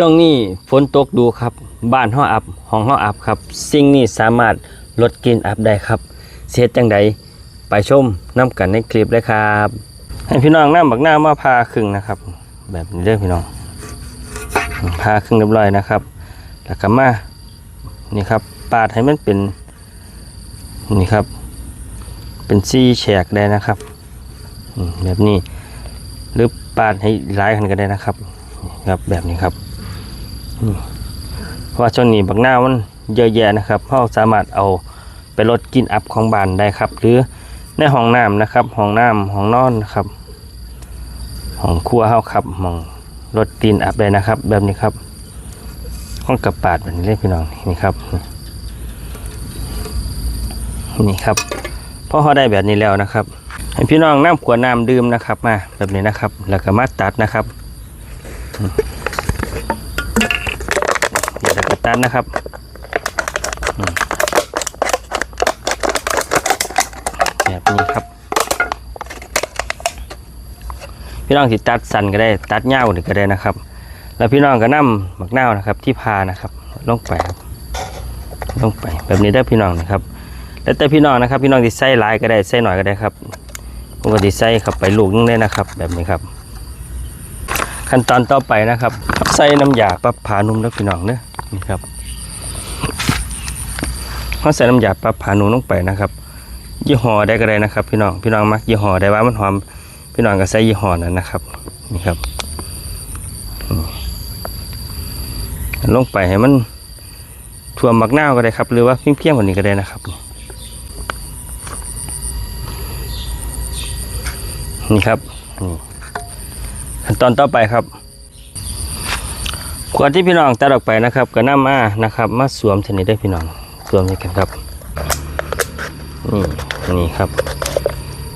ช่วงนี้ฝนตกดูครับ บ้านห้ออับห้องห้ออับครับ สิ่งนี้สามารถลดกลิ่นอับได้ครับ เสียจังใดไปชมน้ำกันในคลิปเลยครับ ให้พี่น้องน้ำบักหน้ามาพาครึ่งนะครับ แบบนี้เด้อพี่น้องพาครึ่งเรียบร้อยนะครับ แล้วก็มานี่ครับปาดให้มันเป็นนี่ครับ เป็นซี่แฉกได้นะครับแบบนี้หรือปาดให้หลายกันก็ได้นะครับ ครับแบบนี้ครับ เพราะว่าช่วงนี้บักหน้ามันเยอะแยะนะครับเราสามารถเอาไปลดกลิ่นอับของบ้านได้ครับ หรือในห้องน้ำนะครับห้องน้ำห้องนอนนะครับห้องครัวเฮาครับห้องลดกลิ่นอับได้นะครับ แบบนี้ครับห้องกระปาดแบบนี้เลยพี่น้องนี่ครับนี่ครับพอเขาได้แบบนี้แล้วนะครับให้พี่น้องน้ำขวดน้ำดื่มนะครับ มาแบบนี้นะครับ แล้วก็มาตัดนะครับ อืมเดี๋ยวเราก็ตัดนะครับแบบนี้ครับ พี่น้องสิตัดสั้นก็ได้ตัดยาวนี่ก็ได้นะครับ แล้วพี่น้องก็นำหมักนาวนะครับ ที่พานะครับลงไปครับลงไปแบบนี้ได้พี่น้องนะครับ แล้วแต่พี่น้องนะครับ พี่น้องที่ใส่ลายก็ได้ใส่หน่อยก็ได้ครับผมก็ดีใส่เข้าไปลูกนึงได้นะครับ แบบนี้ครับ ขั้นตอนต่อไปนะครับ ใส่น้ำยาปรับผ้านุ่มแล้วพี่น้องเนอะ นี่ครับเขาใส่น้ำยาปรับผ้านุลงไปนะครับ ยี่ห้อได้ก็ได้นะครับ พี่น้องพี่น้องมักยี่ห้อได้ว่ามันหอมพี่น้องก็ใส่ยี่ห้อนั้นนะครับนี่ครับลงไปให้มันท่วมมักหน้าก็ได้ครับ หรือว่าเพียงๆกว่านี้ก็ได้นะครับ นี่ครับขั้นตอนต่อไปครับ ขวดที่พี่น้องตัดออกไปนะครับก็นำมานะครับมาสวมชนิดได้พี่น้องสวมให้กันครับนี่นี่ครับ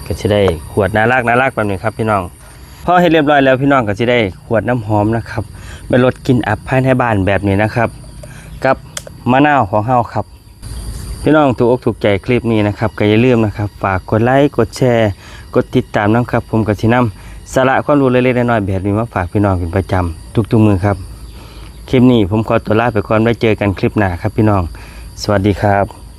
ก็จะได้ขวดน่ารักน่ารักแบบนี้ครับพี่น้องพอให้เรียบร้อยแล้วพี่น้องก็จะได้ขวดน้ำหอมนะครับไปลดกลิ่นอับภายในบ้านแบบนี้นะครับ กับมะนาวของเฮาครับ พี่น้องถูกอกถูกใจคลิปนี้นะครับก็อย่าลืมนะครับ ฝากกดไลค์กดแชร์ กดติดตามนะครับ ผมกับชินำสาระความรู้เล็กๆน้อยๆแบบนี้มาฝากพี่น้องเป็นประจำทุกๆมือครับ คลิปนี้ผมขอตัวลาไปก่อนไว้เจอกันคลิปหน้าครับพี่น้อง สวัสดีครับ